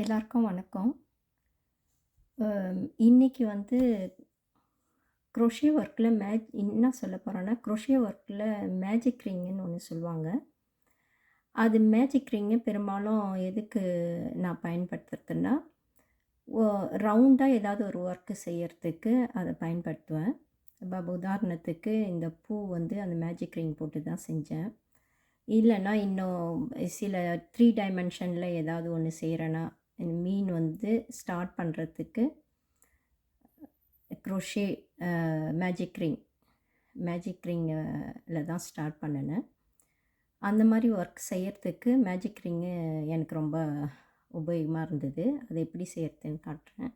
எல்லாருக்கும் வணக்கம். இன்றைக்கி இன்னைக்கு வந்து க்ரோஷே ஒர்க்கில் மேஜ் என்ன சொல்ல போகிறேன்னா க்ரோஷே ஒர்க்கில் மேஜிக் ரிங்குன்னு ஒன்று சொல்லுவாங்க. அது மேஜிக் ரிங்கு பெரும்பாலும் எதுக்கு நான் பயன்படுத்துறதுன்னா ரவுண்டாக ஏதாவது ஒரு ஒர்க்கு செய்கிறதுக்கு அதை பயன்படுத்துவேன். இப்போ உதாரணத்துக்கு இந்த பூ வந்து அந்த மேஜிக் ரிங் போட்டு தான் செஞ்சேன். இல்லைன்னா இன்னும் சில த்ரீ டைமென்ஷனில் ஏதாவது ஒன்று செய்கிறேன்னா மீன் வந்து ஸ்டார்ட் பண்ணுறதுக்கு க்ரோஷே மேஜிக் ரிங் மேஜிக் ரிங்கில் தான் ஸ்டார்ட் பண்ணினேன். அந்த மாதிரி ஒர்க் செய்கிறதுக்கு மேஜிக் ரிங்கு எனக்கு ரொம்ப உபயோகமாக இருந்தது. அது எப்படி செய்யறதுன்னு காட்டுறேன்.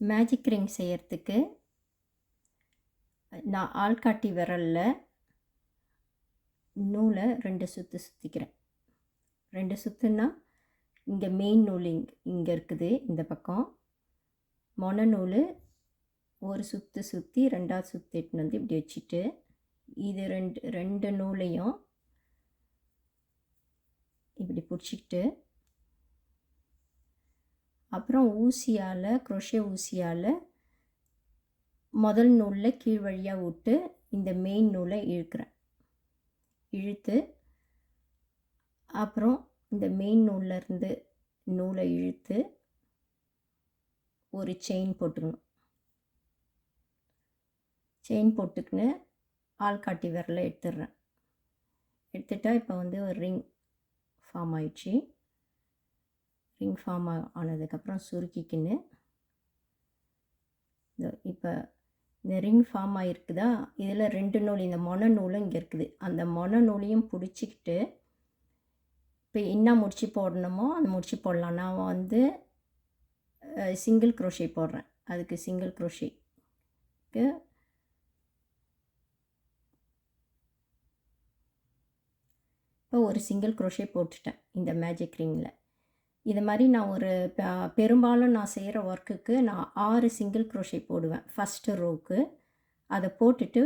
மேஜிக் ரிங் செய்கிறதுக்கு நான் ஆள்காட்டி விரலில் நூலை ரெண்டு சுற்று சுற்றிக்கிறேன் ரெண்டு சுற்றுன்னா இங்கே மெயின் நூல் இங் இங்கே இருக்குது இந்த பக்கம். மொன நூல் ஒரு சுற்று சுற்றி ரெண்டாவது சுற்று எட்டுன்னு வந்து இப்படி வச்சுட்டு இது ரெண்டு ரெண்டு நூலையும் இப்படி பிடிச்சிக்கிட்டு அப்புறம் ஊசியால் குரோஷே ஊசியால் முதல் நூலில் கீழ் வழியாக விட்டு இந்த மெயின் நூலை இழுக்கிறேன். இழுத்து அப்புறம் இந்த மெயின் நூல்லேருந்து நூலை இழுத்து ஒரு செயின் போட்டுக்கணும். செயின் போட்டுக்கின்னு ஆள்காட்டி விரலை எடுத்துடுறேன். எடுத்துட்டா இப்போ வந்து ஒரு ரிங் ஃபார்ம் ஆயிடுச்சு. ரிங் ஃபார்ம் ஆனதுக்கப்புறம் சுருக்கிக்கின்னு இப்போ இந்த ரிங் ஃபார்ம் ஆகிருக்குதா இதில் ரெண்டு நூல் இந்த மொன நூலும் இங்கே இருக்குது. அந்த மொன நூலையும் பிடிச்சிக்கிட்டு இப்போ என்ன முடிச்சு போடணுமோ அந்த முடிச்சு போடலாம். நான் வந்து சிங்கிள் க்ரோஷே போடுறேன். அதுக்கு சிங்கிள் க்ரோஷேக்கு இப்போ ஒரு சிங்கிள் க்ரோஷே போட்டுட்டேன் இந்த மேஜிக் ரிங்கில் இது மாதிரி நான் ஒரு பெரும்பாலும் நான் செய்கிற ஒர்க்குக்கு நான் ஆறு சிங்கிள் க்ரோஷே போடுவேன். ஃபஸ்ட்டு ரோவுக்கு அதை போட்டுட்டு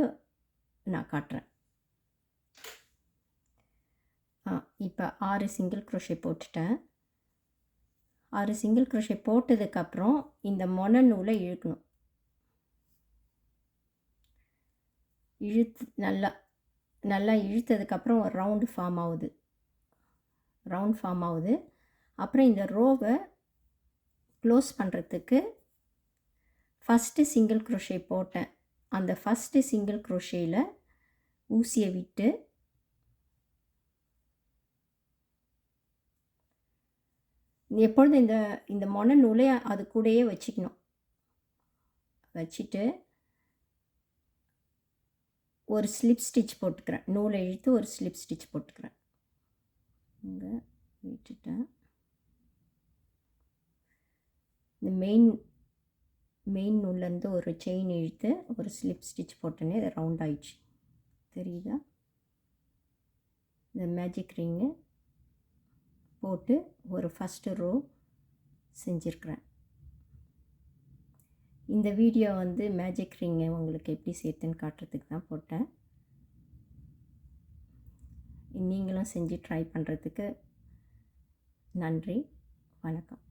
நான் காட்டுறேன். இப்போ ஆறு சிங்கிள் க்ரோஷே போட்டுட்டேன். ஆறு சிங்கிள் க்ரோஷே போட்டதுக்கப்புறம் இந்த மொன நூலை இழுக்கணும். இழுத்து நல்லா நல்லா இழுத்ததுக்கப்புறம் ஒரு ரவுண்டு ஃபார்ம் ஆகுது. ரவுண்ட் ஃபார்ம் ஆகுது. அப்புறம் இந்த ரோவை க்ளோஸ் பண்ணுறதுக்கு ஃபஸ்ட்டு சிங்கிள் க்ரோஷே போட்டேன். அந்த ஃபஸ்ட்டு சிங்கிள் க்ரோஷேயில் ஊசியை விட்டு எப்பொழுதும் இந்த இந்த மொன நூலை அது கூடயே வச்சுக்கணும். வச்சுட்டு ஒரு ஸ்லிப் ஸ்டிச் போட்டுக்கிறேன். நூலை இழுத்து ஒரு ஸ்லிப் ஸ்டிச் போட்டுக்கிறேன். இங்கே விட்டுட்டேன் இந்த மெயின் மெயின் நூல்லேருந்து ஒரு செயின் இழுத்து ஒரு ஸ்லிப் ஸ்டிச் போட்டோன்னே ரவுண்ட் ஆயிடுச்சு. தெரியுதா? இந்த மேஜிக் ரிங்கு போட்டு ஒரு ஃபஸ்ட்டு ரோ செஞ்சிருக்கிறேன். இந்த வீடியோ வந்து மேஜிக் ரிங்கை உங்களுக்கு எப்படி சேர்த்துன்னு காட்டுறதுக்கு தான் போட்டேன். நீங்களும் செஞ்சு ட்ரை பண்ணுறதுக்கு நன்றி வணக்கம்.